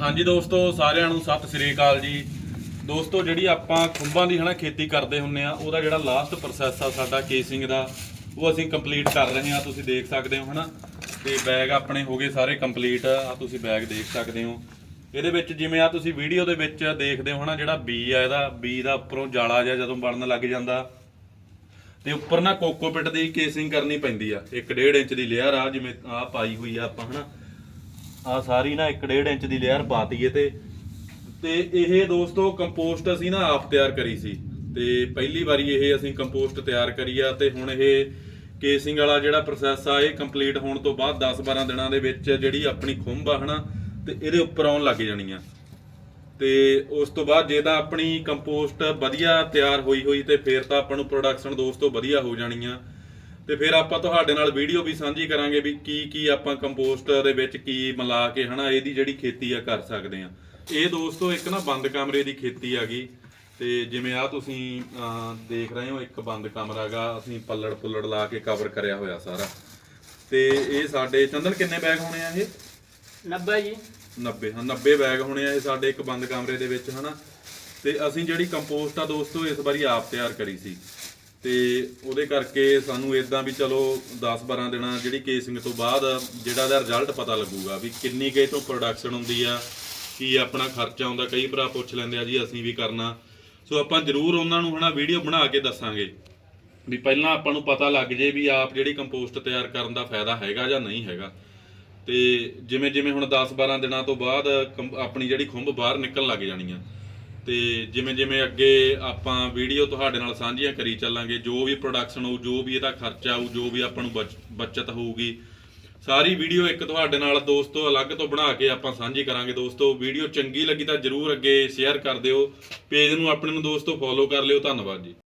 ਹਾਂਜੀ ਦੋਸਤੋ, ਸਾਰਿਆਂ ਨੂੰ ਸਤਿ ਸ੍ਰੀ ਅਕਾਲ ਜੀ। ਦੋਸਤੋ, ਜਿਹੜੀ ਆਪਾਂ ਖੁੰਬਾਂ ਦੀ ਹਨਾ ਖੇਤੀ ਕਰਦੇ ਹੁੰਨੇ ਆ, ਉਹਦਾ ਜਿਹੜਾ ਲਾਸਟ ਪ੍ਰੋਸੈਸ ਆ ਸਾਡਾ ਕੇਸਿੰਗ ਦਾ, ਉਹ ਅਸੀਂ ਕੰਪਲੀਟ ਕਰ ਰਹੇ ਹਾਂ ਤੁਸੀਂ ਦੇਖ ਸਕਦੇ ਹੋ ਹਨਾ? ਤੇ ਬੈਗ ਆਪਣੇ ਹੋ ਗਏ ਸਾਰੇ ਕੰਪਲੀਟ ਆ ਤੁਸੀਂ ਬੈਗ ਦੇਖ ਸਕਦੇ ਹੋ। ਇਹਦੇ ਵਿੱਚ ਜਿਵੇਂ ਆ ਤੁਸੀਂ ਵੀਡੀਓ ਦੇ ਵਿੱਚ ਦੇਖਦੇ ਹੋ ਹਨਾ, ਜਿਹੜਾ ਬੀ ਆ ਇਹਦਾ ਬੀ ਦਾ ਉੱਪਰੋਂ ਜਾਲਾ ਜਿਹਾ ਜਦੋਂ ਬਣਨ ਲੱਗ ਜਾਂਦਾ, ਤੇ ਉੱਪਰ ਨਾ ਕੋਕੋਪਿਟ ਦੀ ਕੇਸਿੰਗ ਕਰਨੀ ਪੈਂਦੀ ਆ। 1.5 ਇੰਚ ਦੀ ਲੇਅਰ ਆ, ਜਿਵੇਂ ਆ ਪਾਈ ਹੋਈ ਆ ਆਪਾਂ ਹਨਾ। ਆ ਸਾਰੀ ਨਾ 1.5 ਇੰਚ ਦੀ ਲੇਅਰ ਪਾਤੀ ਏ ਤੇ ਤੇ ਇਹ ਦੋਸਤੋ ਕੰਪੋਸਟ ਅਸੀਂ ਨਾ ਆਪ ਤਿਆਰ ਕਰੀ ਸੀ। ਤੇ ਪਹਿਲੀ ਵਾਰੀ ਇਹ ਅਸੀਂ ਕੰਪੋਸਟ ਤਿਆਰ ਕਰੀ ਆ ਤੇ ਹੁਣ ਇਹ ਕੇਸਿੰਗ ਵਾਲਾ ਜਿਹੜਾ ਪ੍ਰੋਸੈਸ ਆ, ਇਹ ਕੰਪਲੀਟ ਹੋਣ ਤੋਂ ਬਾਅਦ 10-12 ਦਿਨਾਂ ਦੇ ਵਿੱਚ ਜਿਹੜੀ ਆਪਣੀ ਖੁੰਭ ਆ ਹਨਾ, ਤੇ ਇਹਦੇ ਉੱਪਰ ਆਉਣ ਲੱਗ ਜਾਣੀ ਆ ਤੇ ਉਸ ਤੋਂ ਬਾਅਦ ਜੇ ਤਾਂ ਆਪਣੀ ਕੰਪੋਸਟ ਵਧੀਆ ਤਿਆਰ ਹੋਈ ਹੋਈ ਤੇ ਫਿਰ ਤਾਂ ਆਪਾਂ ਨੂੰ ਪ੍ਰੋਡਕਸ਼ਨ ਦੋਸਤੋ ਵਧੀਆ ਹੋ ਜਾਣੀ ਆ ਤੇ ਫਿਰ ਆਪਾਂ ਤੁਹਾਡੇ ਨਾਲ ਵੀਡੀਓ ਵੀ ਸਾਂਝੀ ਕਰਾਂਗੇ ਵੀ ਕੀ ਕੀ ਆਪਾਂ ਕੰਪੋਸਟ ਦੇ ਵਿੱਚ ਕੀ ਮਿਲਾ ਕੇ ਹਨਾ ਇਹਦੀ ਜਿਹੜੀ ਖੇਤੀ ਆ ਕਰ ਸਕਦੇ ਆ। ਇਹ ਦੋਸਤੋ ਇੱਕ ਨਾ ਬੰਦ ਕਮਰੇ ਦੀ ਖੇਤੀ ਹੈਗੀ ਤੇ ਜਿਵੇਂ ਆ ਤੁਸੀਂ ਦੇਖ ਰਹੇ ਹੋ ਇੱਕ ਬੰਦ ਕਮਰਾ ਗਾ ਅਸੀਂ ਪੱਲੜ ਪੁੱਲੜ ਲਾ ਕੇ ਕਵਰ ਕਰਿਆ ਹੋਇਆ ਸਾਰਾ। ਤੇ ਇਹ ਸਾਡੇ ਚੰਦਨ ਕਿੰਨੇ ਬੈਗ ਹੋਣੇ ਆ ਇਹ? 90 ਜੀ। 90 ਹਾਂ 90 ਬੈਗ ਹੋਣੇ ਆ ਇਹ ਸਾਡੇ ਇੱਕ ਬੰਦ ਕਮਰੇ ਦੇ ਵਿੱਚ ਹਨਾ। ਤੇ ਅਸੀਂ ਜਿਹੜੀ ਕੰਪੋਸਟ ਆ ਦੋਸਤੋ ਇਸ ਵਾਰੀ ਆਪ ਤਿਆਰ ਕਰੀ ਸੀ। ਤੇ ਉਹਦੇ ਕਰਕੇ ਸਾਨੂੰ ਇਦਾਂ ਵੀ ਚਲੋ 10-12 ਦਿਨਾਂ ਜਿਹੜੀ ਕੇਸਿੰਗ ਤੋਂ ਬਾਅਦ ਜਿਹੜਾ ਦਾ ਰਿਜ਼ਲਟ ਪਤਾ ਲੱਗੂਗਾ ਵੀ ਕਿੰਨੀ ਕੇ ਤੋਂ ਪ੍ਰੋਡਕਸ਼ਨ ਹੁੰਦੀ ਆ, ਕੀ ਆਪਣਾ ਖਰਚਾ ਆਉਂਦਾ ਕਈ ਭਰਾ ਪੁੱਛ ਲੈਂਦੇ ਆ ਜੀ, ਅਸੀਂ ਵੀ ਕਰਨਾ। ਸੋ ਆਪਾਂ ਜ਼ਰੂਰ ਉਹਨਾਂ ਨੂੰ ਹਨਾ ਵੀਡੀਓ ਬਣਾ ਕੇ ਦੱਸਾਂਗੇ ਵੀ ਪਹਿਲਾਂ ਆਪਾਂ ਨੂੰ ਪਤਾ ਲੱਗ ਜੇ ਵੀ ਆਪ ਜਿਹੜੀ ਕੰਪੋਸਟ ਤਿਆਰ ਕਰਨ ਦਾ ਫਾਇਦਾ ਹੈਗਾ ਜਾਂ ਨਹੀਂ ਹੈਗਾ। ਤੇ ਜਿਵੇਂ ਜਿਵੇਂ ਹੁਣ 10-12 ਦਿਨਾਂ ਤੋਂ ਬਾਅਦ ਕੰਪ- ਆਪਣੀ ਜਿਹੜੀ ਖੁੰਭ ਬਾਹਰ ਨਿਕਲਣ ਲੱਗ ਜਾਣੀ ਆ ਤੇ ਜਿਵੇਂ ਜਿਵੇਂ ਅੱਗੇ ਆਪਾਂ ਵੀਡੀਓ ਤੁਹਾਡੇ ਨਾਲ ਸਾਂਝੀਆਂ ਕਰੀ ਚੱਲਾਂਗੇ, ਜੋ ਵੀ ਪ੍ਰੋਡਕਸ਼ਨ ਹੋਊ, ਜੋ ਵੀ ਇਹਦਾ ਖਰਚਾ ਹੋਊ, ਜੋ ਵੀ ਆਪਾਂ ਨੂੰ ਬਚ- ਬਚਤ ਹੋਊਗੀ, ਸਾਰੀ ਵੀਡੀਓ ਇੱਕ ਤੁਹਾਡੇ ਨਾਲ ਦੋਸਤੋ ਅਲੱਗ ਤੋਂ ਬਣਾ ਕੇ ਆਪਾਂ ਸਾਂਝੀ ਕਰਾਂਗੇ ਦੋਸਤੋ। ਵੀਡੀਓ ਚੰਗੀ ਲੱਗੀ ਤਾਂ ਜਰੂਰ ਅੱਗੇ ਸ਼ੇਅਰ ਕਰ ਦਿਓ ਪੇਜ ਨੂੰ ਆਪਣੇ ਨੂੰ ਦੋਸਤੋ ਫੋਲੋ ਕਰ ਲਿਓ। ਧੰਨਵਾਦ ਜੀ।